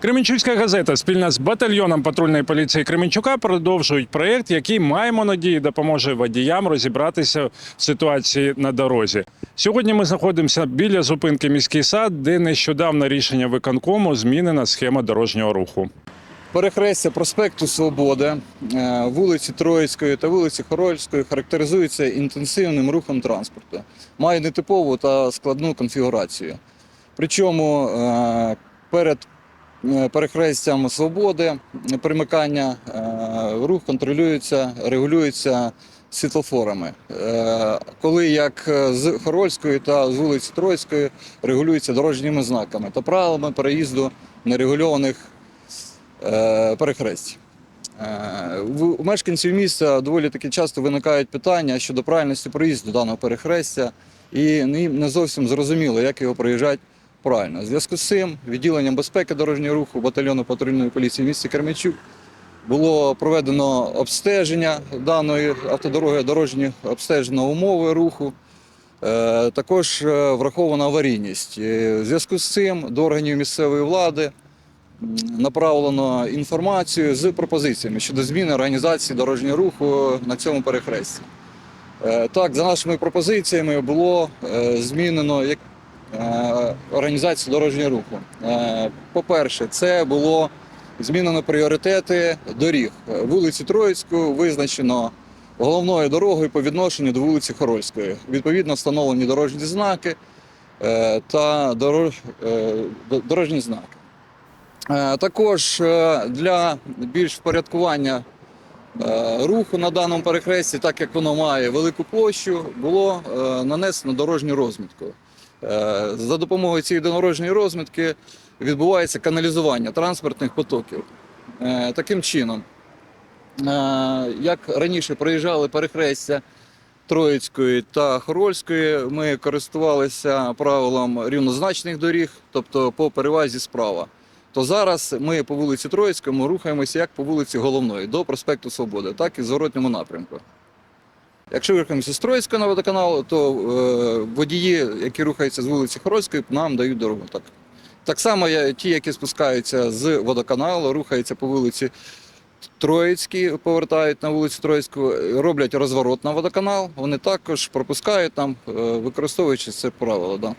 Кременчуцька газета спільно з батальйоном патрульної поліції Кременчука продовжують проєкт, який маємо надії допоможе водіям розібратися в ситуації на дорозі. Сьогодні ми знаходимося біля зупинки міський сад, де нещодавно рішення виконкому змінена схема дорожнього руху. Перехрестя проспекту Свободи, е, вулиці Троїцької та вулиці Хорольської характеризується інтенсивним рухом транспорту. Має нетипову та складну конфігурацію. Причому е, перед перехрестям Свободи е, примикання е, рух контролюється, регулюється світлофорами. Е, Коли як з Хорольської та з вулиці Троїцької регулюється дорожніми знаками та правилами переїзду нерегульованих е, перехресть. Е, У мешканців міста доволі таки часто виникають питання щодо правильності проїзду даного перехрестя, і не зовсім зрозуміло, як його проїжджати правильно. У зв'язку з цим відділенням безпеки дорожнього руху батальйону патрульної поліції в місті Кермічук було проведено обстеження даної автодороги, дорожні обстежено умови руху. Е, Також е, врахована аварійність. Е, В зв'язку з цим до органів місцевої влади направлено інформацію з пропозиціями щодо зміни організації дорожнього руху на цьому перехресті. Так, за нашими пропозиціями було змінено е, організацію дорожнього руху. Е, По-перше, це було змінено пріоритети доріг. Вулиці Троїцьку визначено головною дорогою по відношенню до вулиці Хорольської. Відповідно, встановлені дорожні знаки е, та дорож- до- дорожні знаки. Також для більш впорядкування руху на даному перехресті, так як воно має велику площу, було нанесено дорожню розмітку. Е, За допомогою цієї дорожньої розмітки відбувається каналізування транспортних потоків. Е, Таким чином, е, як раніше проїжджали перехрестя Троїцької та Хорольської, ми користувалися правилом рівнозначних доріг, тобто по перевазі справа. То зараз ми по вулиці Троїцькому рухаємося як по вулиці Головної до проспекту Свободи, так і в зворотньому напрямку. Якщо рухаємося з Троїцького на водоканал, то е, водії, які рухаються з вулиці Хорольської, нам дають дорогу. Так, так само ті, які спускаються з водоканалу, рухаються по вулиці Троїцькій, повертають на вулицю Троїцьку, роблять розворот на водоканал, вони також пропускають там, е, використовуючи це правило. Да.